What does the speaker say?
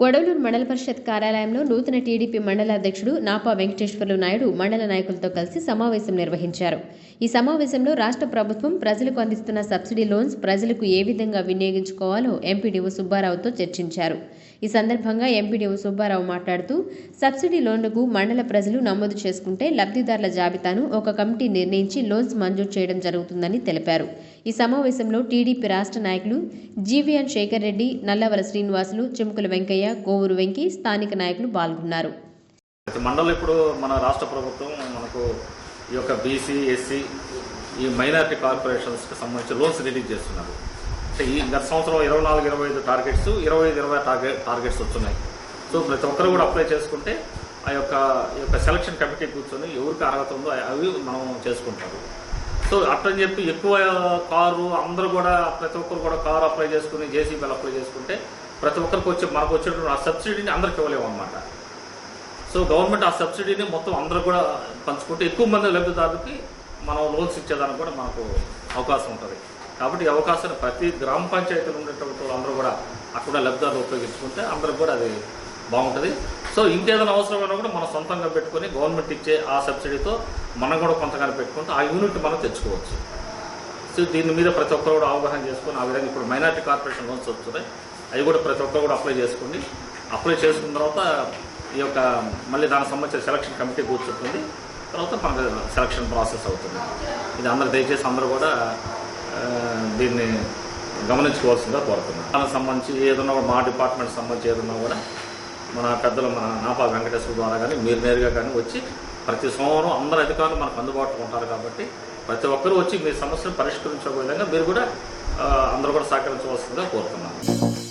కొడవలూరు మండల పరిషత్ కార్యాలయంలో నూతన టీడీపీ మండల అధ్యక్షుడు నాపా వెంకటేశ్వర్లు నాయుడు మండల నాయకులతో కలిసి సమావేశం నిర్వహించారు. ఈ సమావేశంలో రాష్ట్ర ప్రభుత్వం ప్రజలకు అందిస్తున్న సబ్సిడీ లోన్స్ ప్రజలకు ఏ విధంగా వినియోగించుకోవాలో ఎంపీడీఓ సుబ్బారావుతో చర్చించారు. ఈ సందర్భంగా ఎంపీడీఓ సుబ్బారావు మాట్లాడుతూ సబ్సిడీ లోన్లకు మండల ప్రజలు నమోదు చేసుకుంటే లబ్ధిదారుల జాబితాను ఒక కమిటీ నిర్ణయించి లోన్స్ మంజూరు చేయడం జరుగుతుందని తెలిపారు. ఈ సమావేశంలో టీడీపీ రాష్ట్ర నాయకులు జీవీఎన్ శేఖర్ రెడ్డి నల్లవర శ్రీనివాసులు చెముకుల వెంకయ్య కోవూరు వెంకి స్థానిక నాయకులు పాల్గొన్నారు. ప్రతి మండలం ఇప్పుడు మన రాష్ట్ర ప్రభుత్వం మనకు ఈ యొక్క బీసీ ఎస్సీ ఈ మైనారిటీ కార్పొరేషన్స్కి సంబంధించి లోన్స్ రిలీజ్ చేస్తున్నారు. అంటే ఈ గత సంవత్సరం ఇరవై నాలుగు ఇరవై ఐదు టార్గెట్స్ ఇరవై ఐదు ఇరవై టార్గెట్ టార్గెట్స్ వస్తున్నాయి. సో ప్రతి ఒక్కరు కూడా అప్లై చేసుకుంటే ఆ యొక్క ఈ యొక్క సెలక్షన్ కమిటీ కూర్చొని ఎవరికి అర్హత ఉందో అవి మనం చేసుకుంటారు. సో అట్లని చెప్పి ఎక్కువ కారు అందరూ కూడా ప్రతి ఒక్కరు కూడా కారు అప్లై చేసుకుని జేసీబీలు అప్లై చేసుకుంటే ప్రతి ఒక్కరికి వచ్చే మనకు వచ్చేటువంటి ఆ సబ్సిడీని అందరికి ఇవ్వలేము అనమాట సో గవర్నమెంట్ ఆ సబ్సిడీని మొత్తం అందరూ కూడా పంచుకుంటే ఎక్కువ మంది లబ్ధిదారులకి మనం లోన్స్ ఇచ్చేదానికి కూడా మనకు అవకాశం ఉంటుంది. కాబట్టి ఈ అవకాశాన్ని ప్రతి గ్రామ పంచాయతీలో ఉండేటువంటి వాళ్ళందరూ కూడా అక్కడ లబ్ధిదారులు ఉపయోగించుకుంటే అందరికి కూడా అది బాగుంటుంది. సో ఇంకేదైనా అవసరమైనా కూడా మనం సొంతంగా పెట్టుకొని గవర్నమెంట్ ఇచ్చే ఆ సబ్సిడీతో మనం కూడా కొంతగానే పెట్టుకుంటే ఆ యూనిట్ మనం తెచ్చుకోవచ్చు. సో దీని మీద ప్రతి ఒక్కరు కూడా అవగాహన చేసుకొని ఆ విధంగా ఇప్పుడు మైనార్టీ కార్పొరేషన్ లోన్స్ వస్తున్నాయి. అవి కూడా ప్రతి ఒక్కరు కూడా అప్లై చేసుకోండి. అప్లై చేసుకున్న తర్వాత ఈ యొక్క మళ్ళీ దానికి సంబంధించిన సెలక్షన్ కమిటీ కూర్చుంటుంది. తర్వాత మనకు సెలక్షన్ ప్రాసెస్ అవుతుంది. ఇది అందరు దయచేసి అందరూ కూడా దీన్ని గమనించుకోవాల్సిందిగా కోరుతున్నాను. దానికి సంబంధించి ఏదన్నా కూడా మా డిపార్ట్మెంట్ సంబంధించి ఏదన్నా కూడా మన పెద్దలు మన నాపా వెంకటేశ్వర ద్వారా కానీ మీరు నేరుగా కానీ వచ్చి ప్రతి సోమవారం అందరు అధికారులు మనకు అందుబాటులో ఉంటారు కాబట్టి ప్రతి ఒక్కరూ వచ్చి మీ సమస్యను పరిష్కరించే విధంగా మీరు కూడా అందరూ కూడా సహకరించవలసిందిగా కోరుతున్నాను.